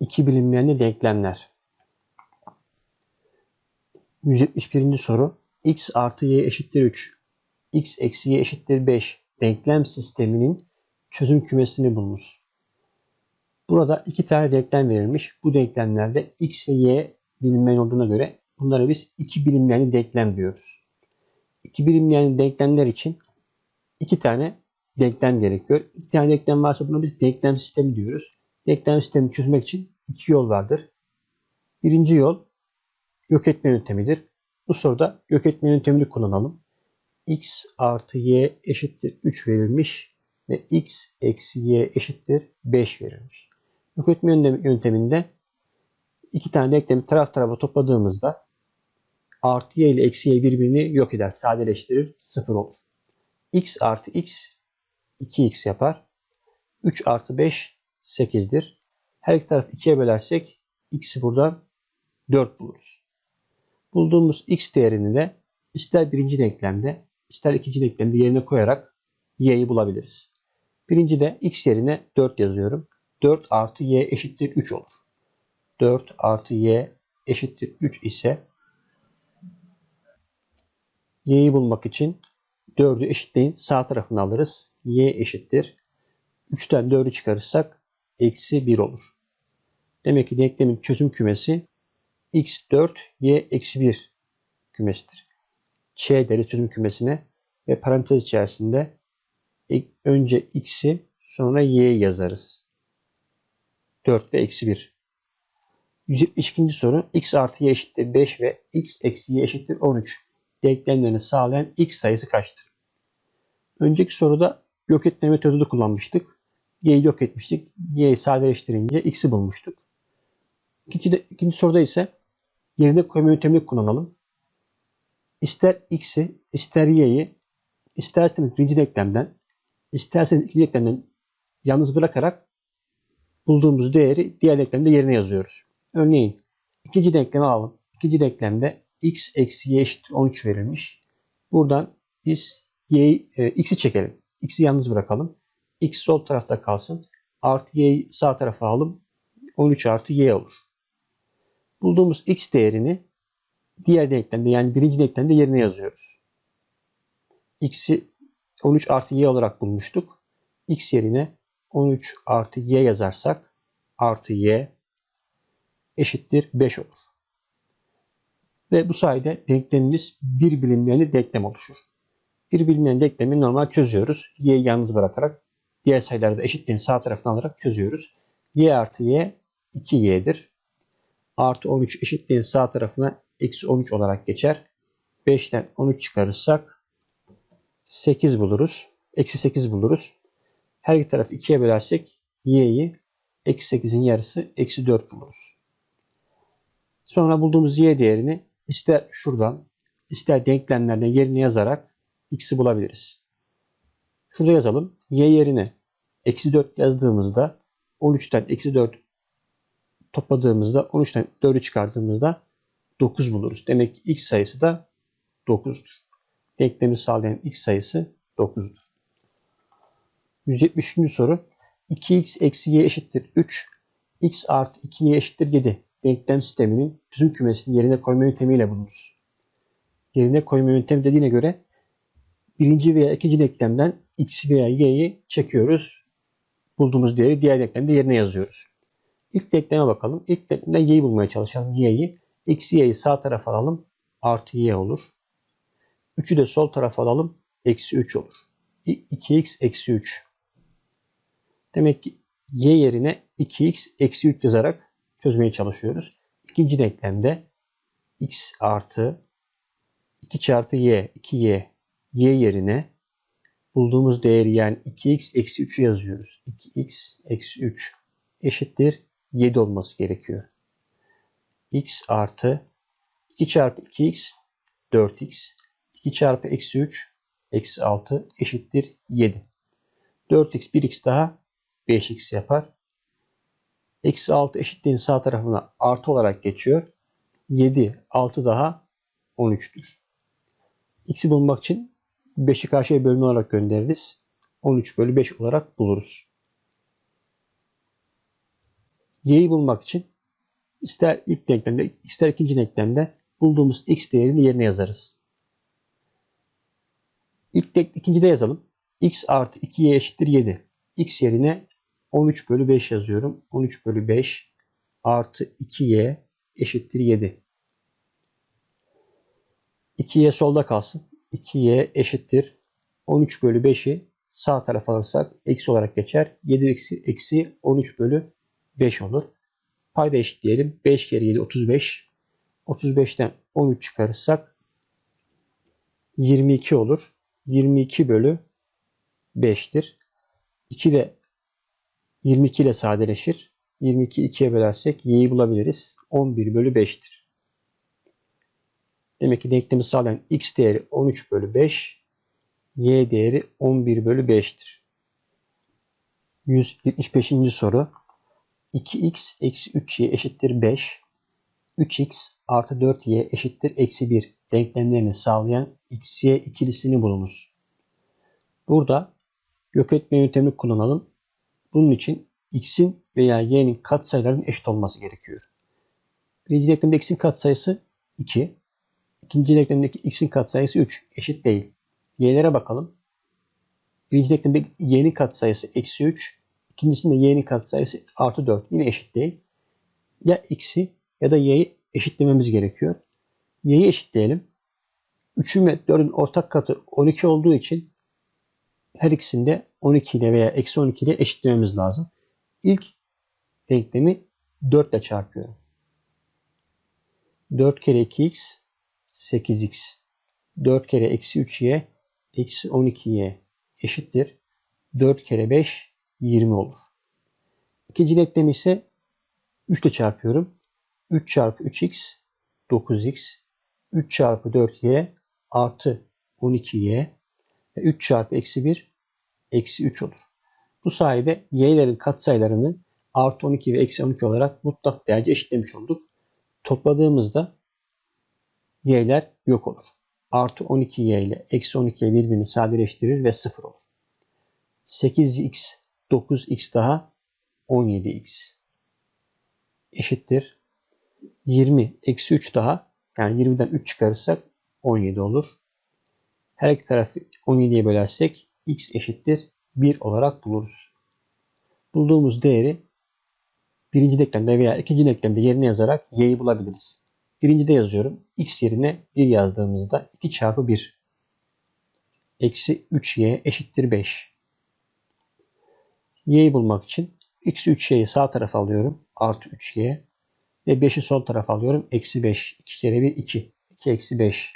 İki bilinmeyenli denklemler. 171. soru. x artı y eşittir 3. x eksi y eşittir 5. Denklem sisteminin çözüm kümesini bulunuz. Burada iki tane denklem verilmiş. Bu denklemlerde x ve y bilinmeyen olduğuna göre bunlara biz iki bilinmeyenli denklem diyoruz. İki bilinmeyenli denklemler için iki tane denklem gerekiyor. İki tane denklem varsa buna biz denklem sistemi diyoruz. Denklem sistemini çözmek için iki yol vardır. Birinci yol yok etme yöntemidir. Bu soruda yok etme yöntemini kullanalım. x artı y eşittir 3 verilmiş ve x eksi y eşittir 5 verilmiş. Yok etme yönteminde iki tane denklemi taraf tarafa topladığımızda artı y ile eksi y birbirini yok eder, sadeleştirir, sıfır olur. x artı x 2x yapar. 3 artı 5 8'dir. Her iki tarafı 2'ye bölersek x'i buradan 4 buluruz. Bulduğumuz x değerini de ister birinci denklemde ister ikinci denklemde yerine koyarak y'yi bulabiliriz. Birinci de x yerine 4 yazıyorum. 4 artı y eşittir 3 olur. 4 artı y eşittir 3 ise y'yi bulmak için 4'ü eşitleyin sağ tarafını alırız. y eşittir. 3'ten 4'ü çıkarırsak eksi 1 olur. Demek ki denklemin çözüm kümesi x4 y eksi 1 kümesidir. Ç deri çözüm kümesine ve parantez içerisinde önce x'i sonra y'yi yazarız. 4 ve eksi 1. 172. soru x artı y eşittir 5 ve x eksi y eşittir 13 denklemlerini sağlayan x sayısı kaçtır? Önceki soruda yok etme metodunu kullanmıştık. Y'yi yok etmiştik. y'yi sadeleştirince x'i bulmuştuk. İkinci, de, ikinci soruda ise yerine koyma yöntemini kullanalım. İster x'i, ister y'yi, isterseniz birinci denklemden, isterseniz ikinci denklemden yalnız bırakarak bulduğumuz değeri diğer denklemde yerine yazıyoruz. Örneğin ikinci denklemi alalım. İkinci denklemde x eksi y eşittir 13 verilmiş. Buradan biz y, e, x'i çekelim. x'i yalnız bırakalım. X sol tarafta kalsın. Artı y'yi sağ tarafa alalım. 13 artı y olur. Bulduğumuz x değerini diğer denklemde yani birinci denklemde yerine yazıyoruz. x'i 13 artı y olarak bulmuştuk. x yerine 13 artı y yazarsak artı y eşittir 5 olur. Ve bu sayede denklemimiz bir bilinmeyeni denklem oluşur. Bir bilinmeyen denklemi normal çözüyoruz. Y'yi yalnız bırakarak diğer sayıları da eşitliğin sağ tarafına alarak çözüyoruz. Y artı Y 2Y'dir. Artı 13 eşitliğin sağ tarafına eksi 13 olarak geçer. 5'ten 13 çıkarırsak 8 buluruz. Eksi 8 buluruz. Her iki tarafı 2'ye bölersek y'yi eksi 8'in yarısı eksi 4 buluruz. Sonra bulduğumuz y değerini ister şuradan ister denklemlerden yerine yazarak x'i bulabiliriz. Şurada yazalım. y yerine eksi 4 yazdığımızda 13'ten eksi 4 topladığımızda 13'ten 4'ü çıkardığımızda 9 buluruz. Demek ki x sayısı da 9'dur. Denklemi sağlayan x sayısı 9'dur. 173. soru. 2x eksi y eşittir 3. x artı 2y eşittir 7. Denklem sisteminin çözüm kümesini yerine koyma yöntemiyle bulunur. Yerine koyma yöntemi dediğine göre birinci veya ikinci denklemden x veya y'yi çekiyoruz. Bulduğumuz değeri diğer denklemde yerine yazıyoruz. İlk denkleme bakalım. İlk denklemden y'yi bulmaya çalışalım. y'yi. Eksi y'yi sağ tarafa alalım. Artı y olur. 3'ü de sol tarafa alalım. Eksi 3 olur. 2x eksi 3. Demek ki y yerine 2x eksi 3 yazarak çözmeye çalışıyoruz. İkinci denklemde x artı 2 çarpı y, 2y, y yerine bulduğumuz değeri yani 2x eksi 3'ü yazıyoruz. 2x eksi 3 eşittir 7 olması gerekiyor. x artı 2 çarpı 2x 4x 2 çarpı eksi 3 eksi 6 eşittir 7. 4x 1x daha 5x yapar. Eksi 6 eşitliğin sağ tarafına artı olarak geçiyor. 7, 6 daha 13'tür. X'i bulmak için 5'i karşıya bölme olarak göndeririz. 13 bölü 5 olarak buluruz. y'yi bulmak için ister ilk denklemde ister ikinci denklemde bulduğumuz x değerini yerine yazarız. İlk denk, ikincide yazalım. x artı 2y eşittir 7. x yerine 13 bölü 5 yazıyorum. 13 bölü 5 artı 2y eşittir 7. 2y solda kalsın. 2y eşittir. 13 bölü 5'i sağ tarafa alırsak eksi olarak geçer. 7 eksi, eksi 13 bölü 5 olur. Payda eşitleyelim. 5 kere 7 35. 35'ten 13 çıkarırsak 22 olur. 22 bölü 5'tir. 2 de 22 ile sadeleşir. 22 2'ye bölersek y'yi bulabiliriz. 11 bölü 5'tir. Demek ki denklemi sağlayan x değeri 13 bölü 5, y değeri 11 bölü 5'tir. 175. soru. 2x eksi 3y eşittir 5. 3x artı 4y eşittir eksi 1 denklemlerini sağlayan xy ikilisini bulunuz. Burada yok etme yöntemini kullanalım. Bunun için x'in veya y'nin katsayılarının eşit olması gerekiyor. Birinci denklemde x'in katsayısı 2. İkinci denklemdeki x'in katsayısı 3. Eşit değil. Y'lere bakalım. Birinci denklemde y'nin katsayısı eksi 3. İkincisinde y'nin katsayısı artı 4. Yine eşit değil. Ya x'i ya da y'yi eşitlememiz gerekiyor. Y'yi eşitleyelim. 3'ün ve 4'ün ortak katı 12 olduğu için her ikisinde 12 ile veya eksi 12 ile eşitlememiz lazım. İlk denklemi 4 ile çarpıyorum. 4 kere 2x 8x. 4 kere eksi 3y eksi 12y eşittir. 4 kere 5 20 olur. İkinci denklemi ise 3 ile çarpıyorum. 3 çarpı 3x 9x. 3 çarpı 4y artı 12y. Ve 3 çarpı eksi 1 eksi 3 olur. Bu sayede y'lerin katsayılarını artı 12 ve eksi 12 olarak mutlak değerce eşitlemiş olduk. Topladığımızda y'ler yok olur. Artı 12y ile eksi 12y birbirini sadeleştirir ve 0 olur. 8x 9x daha 17x eşittir. 20 eksi 3 daha yani 20'den 3 çıkarırsak 17 olur. Her iki tarafı 17'ye bölersek x eşittir 1 olarak buluruz. Bulduğumuz değeri birinci denklemde veya ikinci denklemde yerine yazarak y'yi bulabiliriz. Birincide yazıyorum. x yerine 1 yazdığımızda 2 çarpı 1 eksi 3y eşittir 5. y'yi bulmak için x 3y'yi sağ tarafa alıyorum. Artı 3y ve 5'i sol tarafa alıyorum. Eksi 5. 2 kere 1 2. 2 eksi 5.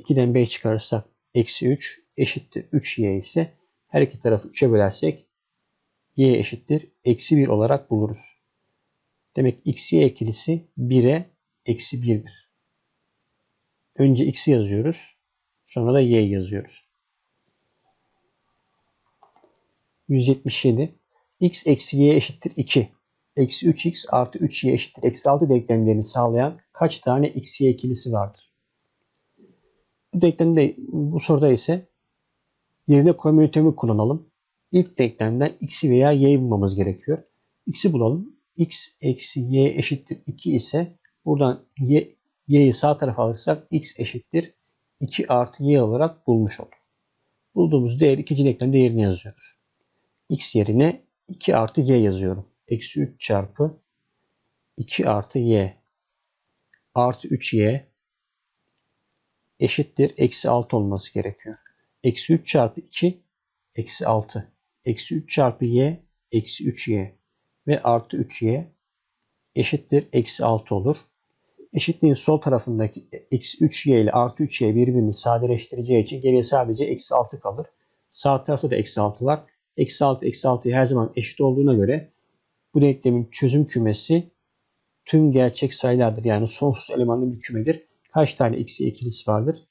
2'den 5 çıkarırsak eksi 3 eşittir 3y ise her iki tarafı 3'e bölersek y eşittir eksi 1 olarak buluruz. Demek x y ikilisi 1'e eksi 1'dir. Önce x'i yazıyoruz. Sonra da y yazıyoruz. 177 x eksi y eşittir 2. Eksi 3x artı 3y eşittir eksi 6 denklemlerini sağlayan kaç tane x y ikilisi vardır? Bu denklemde bu soruda ise yerine koyma yöntemi kullanalım. İlk denklemden x'i veya y'yi bulmamız gerekiyor. x'i bulalım. x eksi y eşittir 2 ise buradan y'yi sağ tarafa alırsak x eşittir 2 artı y olarak bulmuş olduk. Bulduğumuz değer ikinci denklemde yerine yazıyoruz. x yerine 2 artı y yazıyorum. Eksi 3 çarpı 2 artı y artı 3y eşittir. Eksi 6 olması gerekiyor. Eksi 3 çarpı 2 eksi 6. Eksi 3 çarpı y eksi 3y ve artı 3y eşittir. Eksi 6 olur. Eşitliğin sol tarafındaki eksi 3y ile artı 3y birbirini sadeleştireceği için geriye sadece eksi 6 kalır. Sağ tarafta da eksi 6 var. Eksi 6 eksi 6 her zaman eşit olduğuna göre bu denklemin çözüm kümesi tüm gerçek sayılardır. Yani sonsuz elemanlı bir kümedir. Kaç tane x, y ikilisi vardır?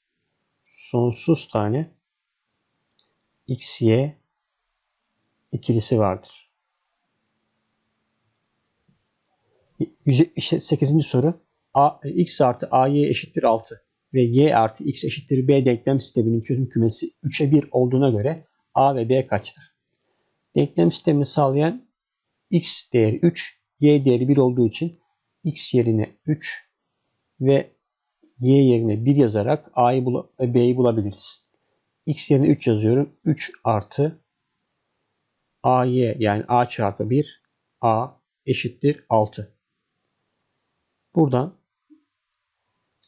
Sonsuz tane x, y ikilisi vardır. 178. soru. A, x artı ay eşittir 6 ve y artı x eşittir b denklem sisteminin çözüm kümesi 3'e 1 olduğuna göre a ve b kaçtır? Denklem sistemini sağlayan x değeri 3, y değeri 1 olduğu için x yerine 3 ve y yerine 1 yazarak a'yı bul ve b'yi bulabiliriz. x yerine 3 yazıyorum. 3 artı ay yani a çarpı 1 a eşittir 6. Buradan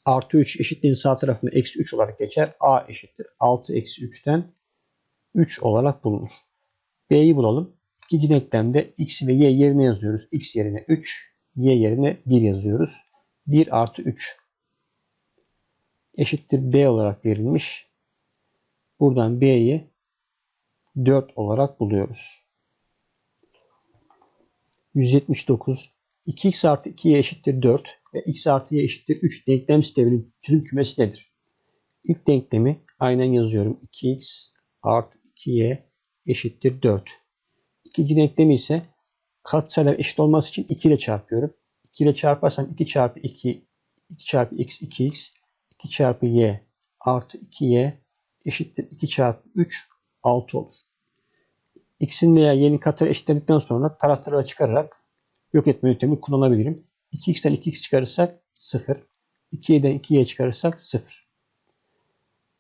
artı 3 eşitliğin sağ tarafında eksi 3 olarak geçer. a eşittir 6 eksi 3'ten 3 olarak bulunur. b'yi bulalım. İkinci denklemde x ve y yerine yazıyoruz. x yerine 3, y yerine 1 yazıyoruz. 1 artı 3 eşittir b olarak verilmiş. Buradan b'yi 4 olarak buluyoruz. 179 2x artı 2y eşittir 4 ve x artı y eşittir 3 denklem sisteminin çözüm kümesi nedir? İlk denklemi aynen yazıyorum. 2x artı 2y eşittir 4. İkinci denklemi ise katsayılar eşit olması için 2 ile çarpıyorum. 2 ile çarparsam 2 çarpı 2 2 çarpı x 2x 2 çarpı y artı 2y eşittir 2 çarpı 3 6 olur. x'in veya y'nin katları eşitledikten sonra tarafları çıkararak yok etme yöntemi kullanabilirim. 2x'ten 2x çıkarırsak 0. 2y'den 2y çıkarırsak 0.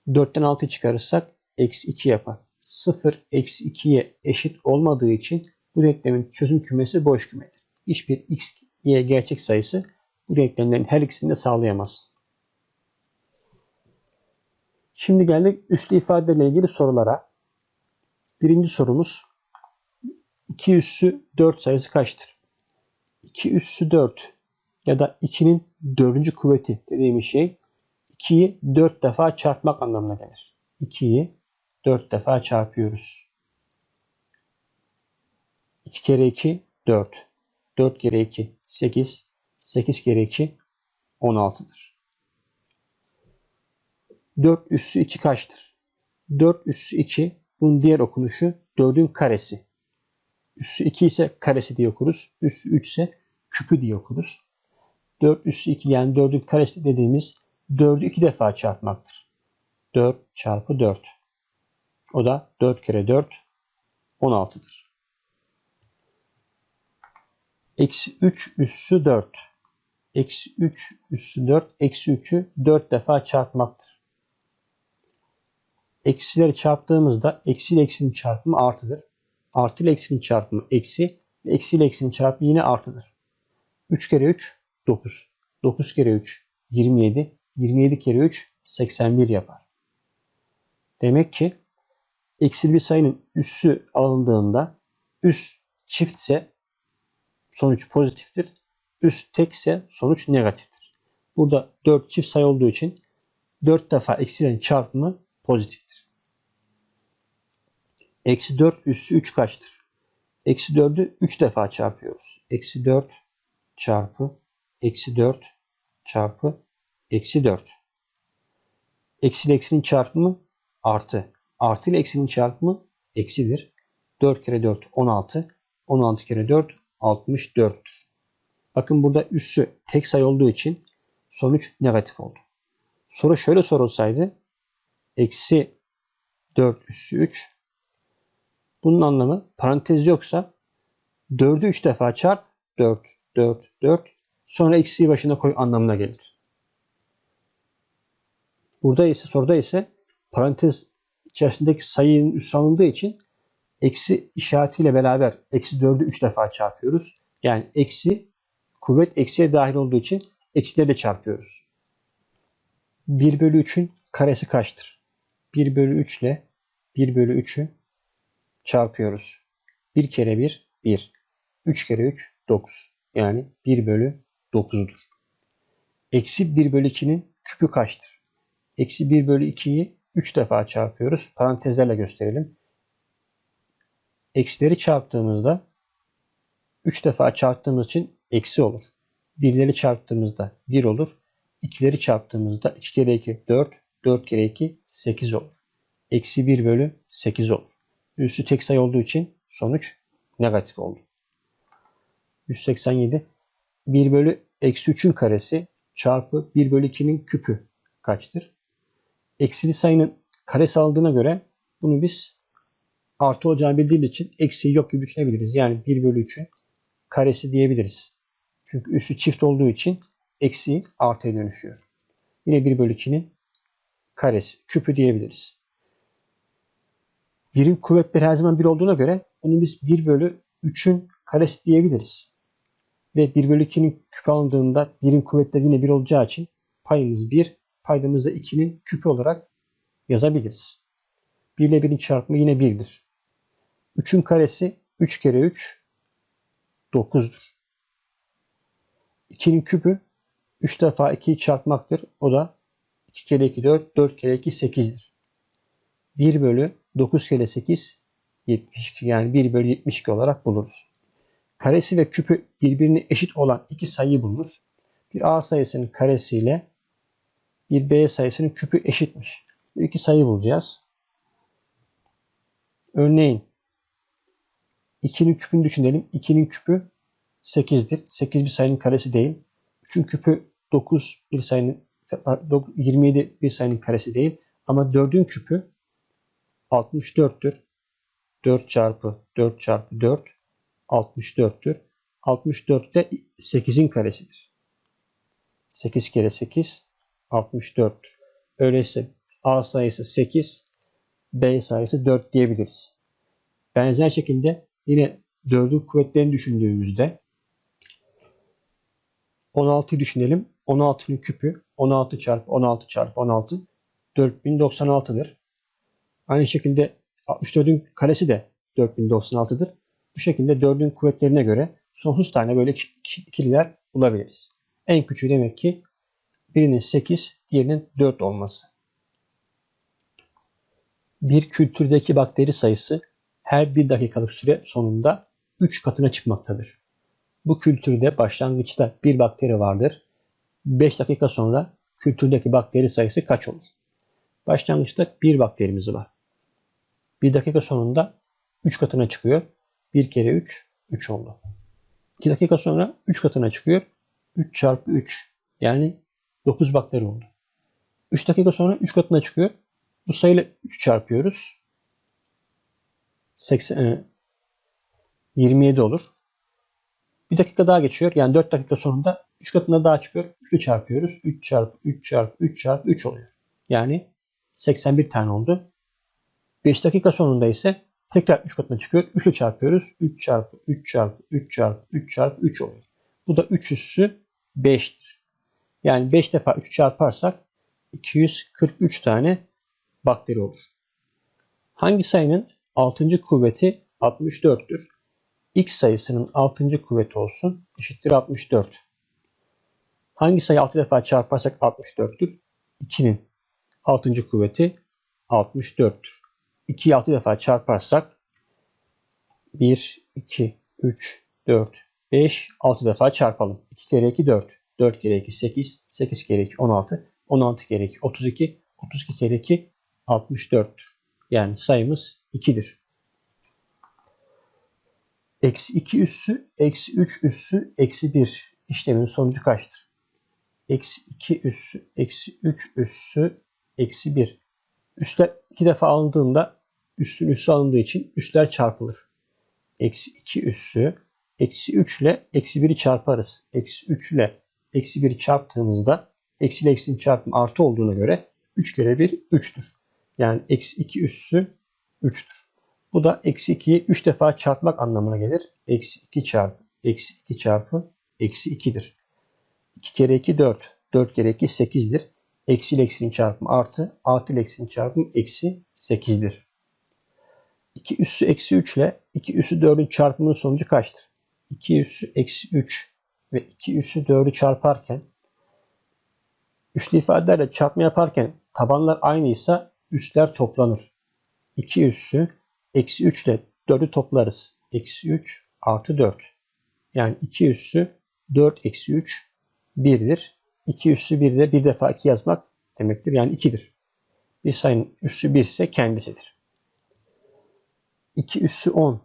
4'ten 6 çıkarırsak eksi 2 yapar. 0 eksi 2'ye eşit olmadığı için bu denklemin çözüm kümesi boş kümedir. Hiçbir x, y gerçek sayısı bu denklemlerin her ikisini de sağlayamaz. Şimdi geldik üslü ifadelerle ilgili sorulara. Birinci sorumuz 2 üssü 4 sayısı kaçtır? 2 üssü 4 ya da 2'nin 4. kuvveti dediğimiz şey 2'yi 4 defa çarpmak anlamına gelir. 2'yi 4 defa çarpıyoruz. 2 kere 2 4. 4 kere 2 8. 8 kere 2 16'dır. 4 üssü 2 kaçtır? 4 üssü 2 bunun diğer okunuşu 4'ün karesi. Üssü 2 ise karesi diye okuruz. Üssü 3 ise küpü diye okuruz. 4 üssü 2 yani 4'ün karesi dediğimiz 4'ü 2 defa çarpmaktır. 4 çarpı 4. O da 4 kere 4 16'dır. Eksi 3 üssü 4. Eksi 3 üssü 4. Eksi 3'ü 4 defa çarpmaktır. Eksileri çarptığımızda eksi ile eksinin çarpımı artıdır. Artı ile eksinin çarpımı eksi. Eksi ile eksinin çarpımı yine artıdır. 3 kere 3 9. 9 kere 3 27. 27 kere 3 81 yapar. Demek ki eksi bir sayının üssü alındığında üs çiftse sonuç pozitiftir. Üs tekse sonuç negatiftir. Burada 4 çift sayı olduğu için 4 defa eksilerin çarpımı pozitiftir. Eksi 4 üssü 3 kaçtır? Eksi 4'ü 3 defa çarpıyoruz. Eksi 4 çarpı eksi 4 çarpı eksi 4. Eksi ile eksinin çarpımı artı. Artı ile eksinin çarpımı eksidir. 4 kere 4 16. 16 kere 4 64'tür. Bakın burada üssü tek sayı olduğu için sonuç negatif oldu. Soru şöyle sorulsaydı. Eksi 4 üssü 3. Bunun anlamı parantez yoksa 4'ü 3 defa çarp 4, 4, 4. Sonra eksiği başına koy anlamına gelir. Burada ise soruda ise parantez içerisindeki sayının üst alındığı için eksi işaretiyle beraber eksi 4'ü 3 defa çarpıyoruz. Yani eksi kuvvet eksiye dahil olduğu için eksileri de çarpıyoruz. 1 bölü 3'ün karesi kaçtır? 1 bölü 3 ile 1 bölü 3'ü çarpıyoruz. 1 kere 1 1. 3 kere 3 9. Yani 1 bölü 9'dur. Eksi 1 bölü 2'nin küpü kaçtır? Eksi 1 bölü 2'yi 3 defa çarpıyoruz. Parantezlerle gösterelim. Eksileri çarptığımızda 3 defa çarptığımız için eksi olur. Birleri çarptığımızda 1 olur. İkileri çarptığımızda 2 kere 2 4, 4 kere 2 8 olur. Eksi 1 bölü 8 olur. Üssü tek sayı olduğu için sonuç negatif oldu. 187 1 bölü eksi 3'ün karesi çarpı 1 bölü 2'nin küpü kaçtır? Eksili sayının karesi aldığına göre bunu biz artı olacağını bildiğimiz için eksiği yok gibi düşünebiliriz. Yani 1 bölü 3'ün karesi diyebiliriz. Çünkü üssü çift olduğu için eksi artıya dönüşüyor. Yine 1 bölü 2'nin karesi, küpü diyebiliriz. Birin kuvvetleri her zaman 1 olduğuna göre bunu biz 1 bölü 3'ün karesi diyebiliriz. Ve 1 bölü 2'nin küpü alındığında birin kuvvetleri yine 1 olacağı için payımız 1, paydamız da 2'nin küpü olarak yazabiliriz. 1 ile 1'in çarpımı yine 1'dir. 3'ün karesi 3 kere 3 9'dur. 2'nin küpü 3 defa 2'yi çarpmaktır. O da 2 kere 2 4, 4 kere 2 8'dir. 1 bölü 9 kere 8 72 yani 1 bölü 72 olarak buluruz. Karesi ve küpü birbirine eşit olan iki sayıyı bulunuz. Bir A sayısının karesiyle bir B sayısının küpü eşitmiş. Bu iki sayı bulacağız. Örneğin 2'nin küpünü düşünelim. 2'nin küpü 8'dir. 8 bir sayının karesi değil. 3'ün küpü 9 bir sayının 27 bir sayının karesi değil. Ama 4'ün küpü 64'tür. 4 çarpı 4 çarpı 4 64'tür. 64 de 8'in karesidir. 8 kere 8 64'tür. Öyleyse A sayısı 8, B sayısı 4 diyebiliriz. Benzer şekilde yine 4'ün kuvvetlerini düşündüğümüzde 16'yı düşünelim. 16'nın küpü 16 çarpı 16 çarpı 16 4096'dır. Aynı şekilde 64'ün karesi de 4096'dır. Bu şekilde 4'ün kuvvetlerine göre sonsuz tane böyle ikililer bulabiliriz. En küçüğü demek ki birinin 8, diğerinin 4 olması. Bir kültürdeki bakteri sayısı her bir dakikalık süre sonunda 3 katına çıkmaktadır. Bu kültürde başlangıçta bir bakteri vardır. 5 dakika sonra kültürdeki bakteri sayısı kaç olur? Başlangıçta bir bakterimiz var. Bir dakika sonunda 3 katına çıkıyor. 1 kere 3, 3 oldu. 2 dakika sonra 3 katına çıkıyor. 3 çarpı 3 yani 9 bakteri oldu. 3 dakika sonra 3 katına çıkıyor. Bu sayıyla 3 çarpıyoruz. 80, 27 olur. Bir dakika daha geçiyor. Yani 4 dakika sonunda 3 katına daha çıkıyor. 3'ü çarpıyoruz. 3 çarpı 3 çarpı 3 çarpı 3 oluyor. Yani 81 tane oldu. 5 dakika sonunda ise tekrar 3 katına çıkıyor. 3'ü çarpıyoruz. 3 çarpı 3 çarpı 3 çarpı 3 çarpı 3 oluyor. Bu da 3 üssü 5'tir. Yani 5 defa 3 çarparsak 243 tane bakteri olur. Hangi sayının 6. kuvveti 64'tür? X sayısının 6. kuvveti olsun eşittir 64. Hangi sayı 6 defa çarparsak 64'tür? 2'nin 6. kuvveti 64'tür. 2'yi 6 defa çarparsak 1, 2, 3, 4, 5, 6 defa çarpalım. 2 kere 2 4. 4 kere 2 8. 8 kere 2 16. 16 kere 2 32. 32 kere 2 64'tür. Yani sayımız 2'dir. Eksi 2 üssü, eksi 3 üssü, eksi 1 işleminin sonucu kaçtır? Eksi 2 üssü, eksi 3 üssü, eksi 1. Üsler 2 defa alındığında üssün üssü alındığı için üsler çarpılır. Eksi 2 üssü, eksi 3 ile eksi 1'i çarparız. Eksi 3 ile eksi 1'i çarptığımızda eksi ile eksinin çarpımı artı olduğuna göre 3 kere 1 3'tür. Yani eksi 2 üssü 3'tür. Bu da eksi 2'yi 3 defa çarpmak anlamına gelir. Eksi 2 çarpı eksi 2 çarpı eksi 2'dir. 2 kere 2 4. 4 kere 2 8'dir. Eksi ile eksinin çarpımı artı. Artı ile eksinin çarpımı eksi 8'dir. 2 üssü eksi 3 ile 2 üssü 4'ün çarpımının sonucu kaçtır? 2 üssü eksi 3 ve 2 üssü 4'ü çarparken üslü ifadelerle çarpma yaparken tabanlar aynıysa üsler toplanır. 2 üssü eksi 3 ile 4'ü toplarız. Eksi 3 artı 4. Yani 2 üssü 4 eksi 3 1'dir. 2 üssü 1 de bir defa 2 yazmak demektir. Yani 2'dir. Bir sayının üssü 1 ise kendisidir. 2 üssü 10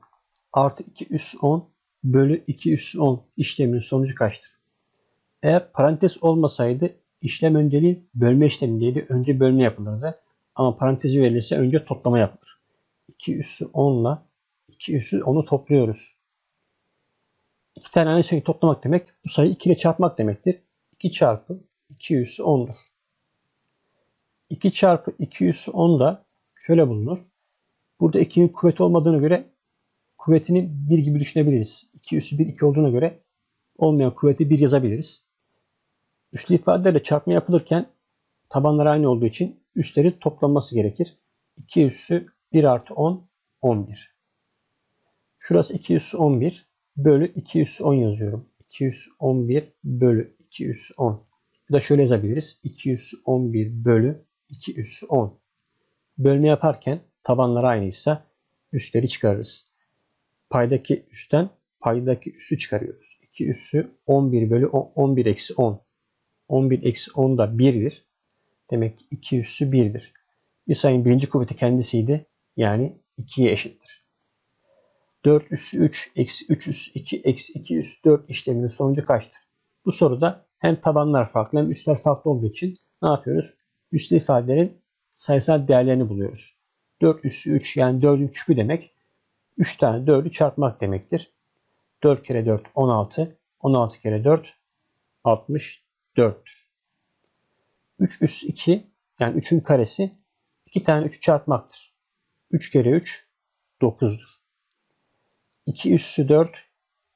artı 2 üssü 10 bölü 2 üssü 10 işleminin sonucu kaçtır? Eğer parantez olmasaydı işlem önceliği bölme işlemindeydi. Önce bölme yapılırdı. Ama parantezi verilirse önce toplama yapılır. 2 üssü 10 ile 2 üssü 10'u topluyoruz. İki tane aynı sayıyı toplamak demek bu sayıyı 2 ile çarpmak demektir. 2 çarpı 2 üssü 10'dur. 2 çarpı 2 üssü 10 da şöyle bulunur. Burada 2'nin kuvveti olmadığına göre kuvvetini 1 gibi düşünebiliriz. 2 üssü 1 2 olduğuna göre olmayan kuvveti 1 yazabiliriz. Üslü ifadelerle çarpma yapılırken tabanlar aynı olduğu için üstleri toplanması gerekir. 2 üssü 1 artı 10 11. Şurası 2 üssü 11 bölü 2 üssü 10 yazıyorum. 2 üssü 11 bölü 2 üssü 10. Ya da şöyle yazabiliriz. 2 üssü 11 bölü 2 üssü 10. Bölme yaparken tabanlar aynıysa üstleri çıkarırız. Paydaki üstten paydaki üssü çıkarıyoruz. 2 üssü 11 bölü 11 eksi 10. 11 eksi 10 da 1'dir. Demek ki 2 üssü 1'dir. Bir sayının birinci kuvveti kendisiydi. Yani 2'ye eşittir. 4 üssü 3 eksi 3 üssü 2 eksi 2 üssü 4 işleminin sonucu kaçtır? Bu soruda hem tabanlar farklı hem üstler farklı olduğu için ne yapıyoruz? Üslü ifadelerin sayısal değerlerini buluyoruz. 4 üssü 3 yani 4'ün küpü demek 3 tane 4'ü çarpmak demektir. 4 kere 4 16. 16 kere 4 64'tür. 3 üssü 2 yani 3'ün karesi 2 tane 3'ü çarpmaktır. 3 kere 3 9'dur. 2 üssü 4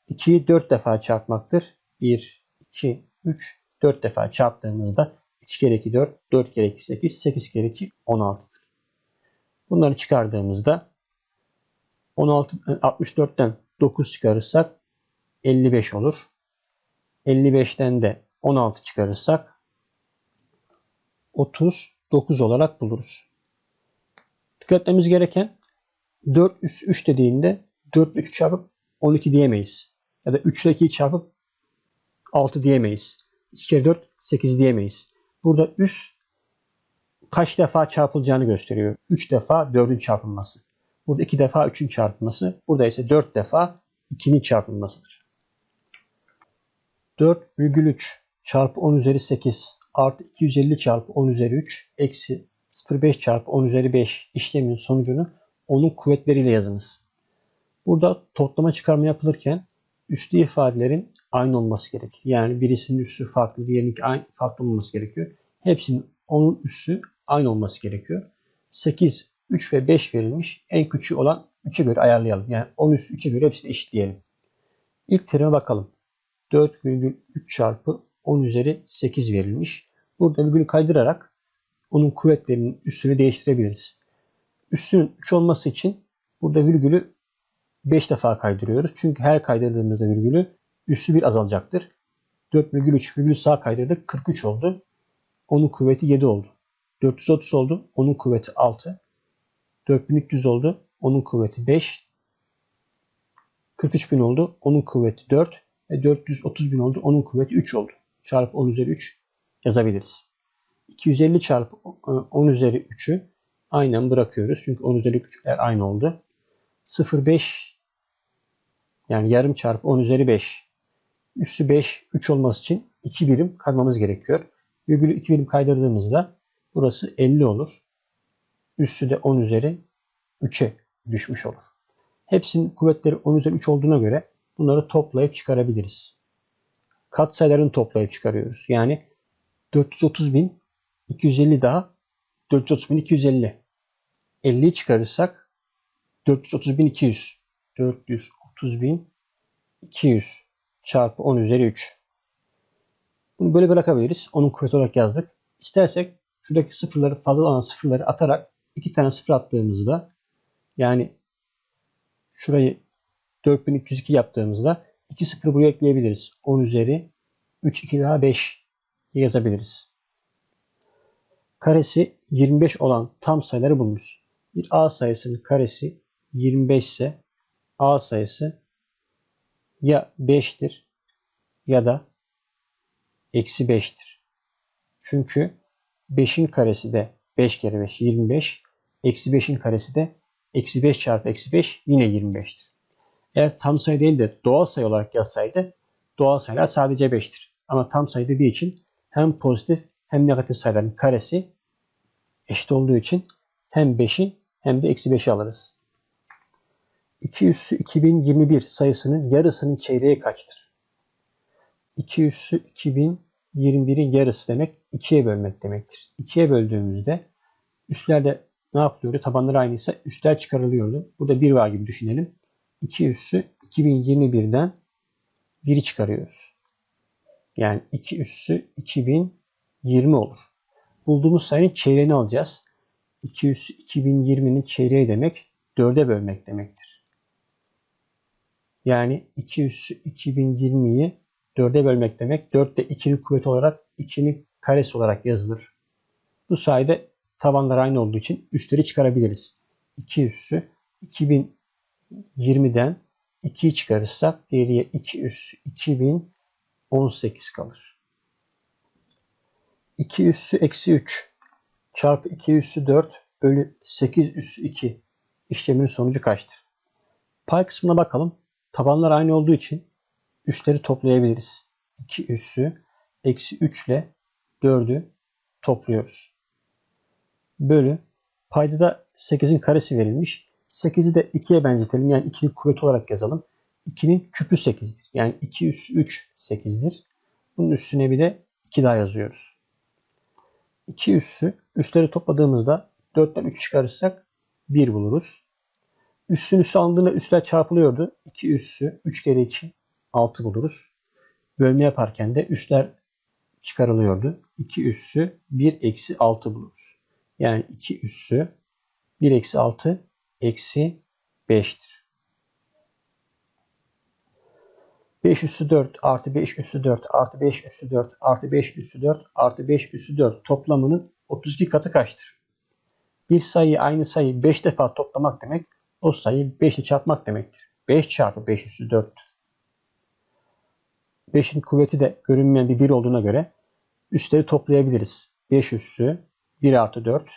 2'yi 4 defa çarpmaktır. 1, 2, 3, 4 defa çarptığımızda 2 kere 2 4, 4 kere 2 8, 8 kere 2 16'dır. Bunları çıkardığımızda 16, 64'ten 9 çıkarırsak 55 olur. 55'ten de 16 çıkarırsak 39 olarak buluruz. Dikkat etmemiz gereken 4 üst 3 dediğinde 4 ile 3 çarpıp 12 diyemeyiz. Ya da 3 ile 2'yi çarpıp 6 diyemeyiz. 2 kere 4 8 diyemeyiz. Burada üst kaç defa çarpılacağını gösteriyor. 3 defa 4'ün çarpılması. Burada 2 defa 3'ün çarpılması. Burada ise 4 defa 2'nin çarpılmasıdır. 4,3 çarpı 10 üzeri 8 artı 250 çarpı 10 üzeri 3 eksi 0,5 çarpı 10 üzeri 5 işleminin sonucunu onun kuvvetleriyle yazınız. Burada toplama çıkarma yapılırken üslü ifadelerin aynı olması gerekir. Yani birisinin üssü farklı, diğerininki aynı, farklı olması gerekiyor. Hepsinin onun üssü aynı olması gerekiyor. 8, 3 ve 5 verilmiş. En küçüğü olan 3'e göre ayarlayalım. Yani 10 üssü 3'e göre hepsini eşitleyelim. İlk terime bakalım. 4,3 çarpı 10 üzeri 8 verilmiş. Burada virgülü kaydırarak onun kuvvetlerinin üssünü değiştirebiliriz. Üssünün 3 olması için burada virgülü 5 defa kaydırıyoruz. Çünkü her kaydırdığımızda virgülü üssü bir azalacaktır. 4,3 virgülü sağ kaydırdık 43 oldu. Onun kuvveti 7 oldu. 430 oldu. Onun kuvveti 6. 4300 oldu. Onun kuvveti 5. 43.000 oldu. Onun kuvveti 4. Ve 430 bin oldu. Onun kuvveti 3 oldu. Çarpı 10 üzeri 3 yazabiliriz. 250 çarpı 10 üzeri 3'ü aynen bırakıyoruz. Çünkü 10 üzeri 3'ler aynı oldu. 0,5 yani yarım çarpı 10 üzeri 5. Üssü 5, 3 olması için 2 birim kaymamız gerekiyor. Virgülü 2 birim kaydırdığımızda burası 50 olur. Üssü de 10 üzeri 3'e düşmüş olur. Hepsinin kuvvetleri 10 üzeri 3 olduğuna göre bunları toplayıp çıkarabiliriz. Katsayılarını toplayıp çıkarıyoruz. Yani 430 bin 250 daha 430 bin 250. 50'yi çıkarırsak 430 bin 200. 430 bin 200 çarpı 10 üzeri 3. Bunu böyle bırakabiliriz. Onun kuvveti olarak yazdık. İstersek şuradaki sıfırları fazla olan sıfırları atarak iki tane sıfır attığımızda yani şurayı 4302 yaptığımızda 2 sıfır buraya ekleyebiliriz. 10 üzeri 3 2 daha 5 yazabiliriz. Karesi 25 olan tam sayıları bulmuş. Bir A sayısının karesi 25 ise A sayısı ya 5'tir ya da eksi 5'tir. Çünkü 5'in karesi de 5 kere 5 25. Eksi 5'in karesi de eksi 5 çarpı eksi 5 yine 25'tir. Eğer tam sayı değil de doğal sayı olarak yazsaydı doğal sayılar sadece 5'tir. Ama tam sayı dediği için hem pozitif hem negatif sayıların karesi eşit olduğu için hem 5'i hem de eksi 5'i alırız. 2 üssü 2021 sayısının yarısının çeyreği kaçtır? 2 üssü 2021'in yarısı demek 2'ye bölmek demektir. 2'ye böldüğümüzde üstlerde ne yapılıyordu? Tabanları aynıysa üstler çıkarılıyordu. Burada 1 var gibi düşünelim. 2 üssü 2021'den 1'i çıkarıyoruz. Yani 2 üssü 2020 olur. Bulduğumuz sayının çeyreğini alacağız. 2 üssü 2020'nin çeyreği demek 4'e bölmek demektir. Yani 2 üssü 2020'yi 4'e bölmek demek. 4 de 2'nin kuvveti olarak 2'nin karesi olarak yazılır. Bu sayede tabanlar aynı olduğu için üstleri çıkarabiliriz. 2 üssü 2020'den 2'yi çıkarırsak geriye 2 üssü 2018 kalır. 2 üssü eksi 3 çarpı 2 üssü 4 bölü 8 üssü 2 işleminin sonucu kaçtır? Pay kısmına bakalım. Tabanlar aynı olduğu için üstleri toplayabiliriz. 2 üssü eksi 3 ile 4'ü topluyoruz. Bölü payda da 8'in karesi verilmiş. 8'i de 2'ye benzetelim. Yani 2'nin kuvveti olarak yazalım. 2'nin küpü 8'dir. Yani 2 üssü 3 8'dir. Bunun üstüne bir de 2 daha yazıyoruz. 2 üssü üstleri topladığımızda 4'ten 3 çıkarırsak 1 buluruz. Üssün üssü alındığında üstler çarpılıyordu. 2 üssü 3 kere 2 6 buluruz. Bölme yaparken de üstler çıkarılıyordu. 2 üssü 1 eksi 6 buluruz. Yani 2 üssü 1 eksi 6 eksi 5'tir. 5 üssü 4 artı 5 üssü 4 artı 5 üssü 4 artı 5 üssü 4 artı 5 üssü 4 toplamının 32 katı kaçtır? Bir sayıyı aynı sayıyı 5 defa toplamak demek o sayıyı 5 ile çarpmak demektir. 5 çarpı 5 üssü 4'tür. 5'in kuvveti de görünmeyen bir 1 olduğuna göre üstleri toplayabiliriz. 5 üssü 1 artı 4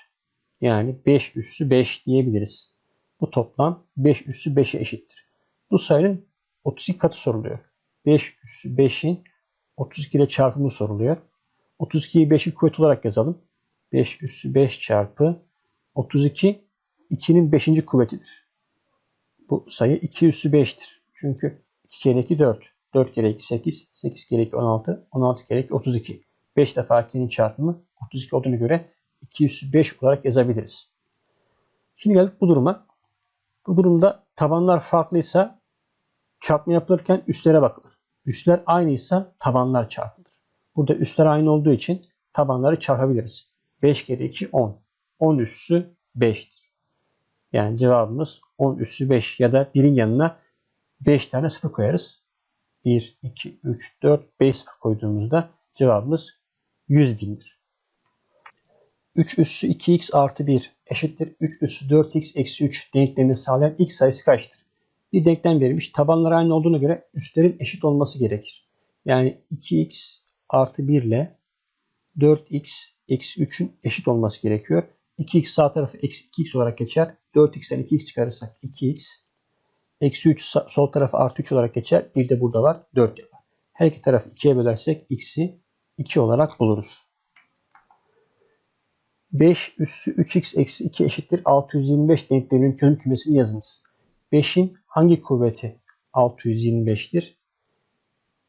yani 5 üssü 5 diyebiliriz. Bu toplam 5 üssü 5'e eşittir. Bu sayının 32 katı soruluyor. 5 üssü 5'in 32 ile çarpımı soruluyor. 32'yi 5'in kuvveti olarak yazalım. 5 üssü 5 çarpı 32 2'nin 5. kuvvetidir. Bu sayı 2 üssü 5'tir. Çünkü 2 kere 2 4. 4 kere 2 8. 8 kere 2 16. 16 kere 2 32. 5 defa 2'nin çarpımı 32 olduğuna göre 2 üssü 5 olarak yazabiliriz. Şimdi geldik bu duruma. Bu durumda tabanlar farklıysa çarpma yapılırken üstlere bakılır. Üstler aynıysa tabanlar çarpılır. Burada üstler aynı olduğu için tabanları çarpabiliriz. 5 kere 2 10. 10 üssü 5'tir. Yani cevabımız 10 üssü 5 ya da 1'in yanına 5 tane sıfır koyarız. 1, 2, 3, 4, 5 sıfır koyduğumuzda cevabımız 100 bindir. 3 üssü 2x artı 1 eşittir 3 üssü 4x eksi 3 denklemini sağlayan x sayısı kaçtır? Bir denklem verilmiş. Tabanlar aynı olduğuna göre üstlerin eşit olması gerekir. Yani 2x artı 1 ile 4x eksi 3'ün eşit olması gerekiyor. 2x sağ tarafı eksi 2x olarak geçer. 4x'ten 2x çıkarırsak 2x. Eksi 3 sol tarafı artı 3 olarak geçer. Bir de burada var 4 yapar. Her iki tarafı 2'ye bölersek x'i 2 olarak buluruz. 5 üssü 3x eksi 2 eşittir 625 denkleminin çözüm kümesini yazınız. 5'in hangi kuvveti 625'tir?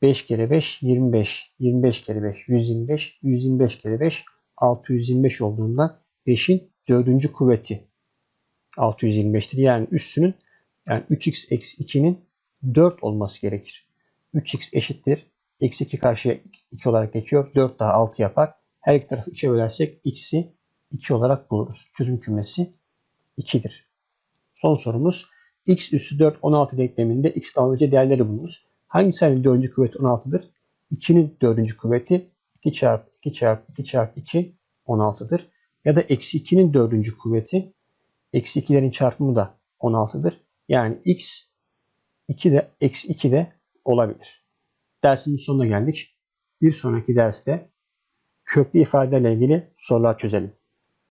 5 kere 5 25. 25 kere 5 125. 125 kere 5 625 olduğundan 5'in dördüncü kuvveti 625'tir. Yani üssünün yani 3x eksi 2'nin 4 olması gerekir. 3x eşittir. Eksi 2 karşıya 2 olarak geçiyor. 4 daha 6 yapar. Her iki tarafı 3'e bölersek x'i 2 olarak buluruz. Çözüm kümesi 2'dir. Son sorumuz x üssü 4 16 denkleminde x dalgıcı değerleri bulunuz. Hangi sayının 4. kuvveti 16'dır? 2'nin 4. kuvveti 2 çarpı 2 çarpı 2 çarpı 2 16'dır. Ya da eksi 2'nin 4. kuvveti eksi 2'lerin çarpımı da 16'dır. Yani x 2 de eksi 2 de olabilir. Dersimizin sonuna geldik. Bir sonraki derste köklü ifadelerle ilgili sorular çözelim.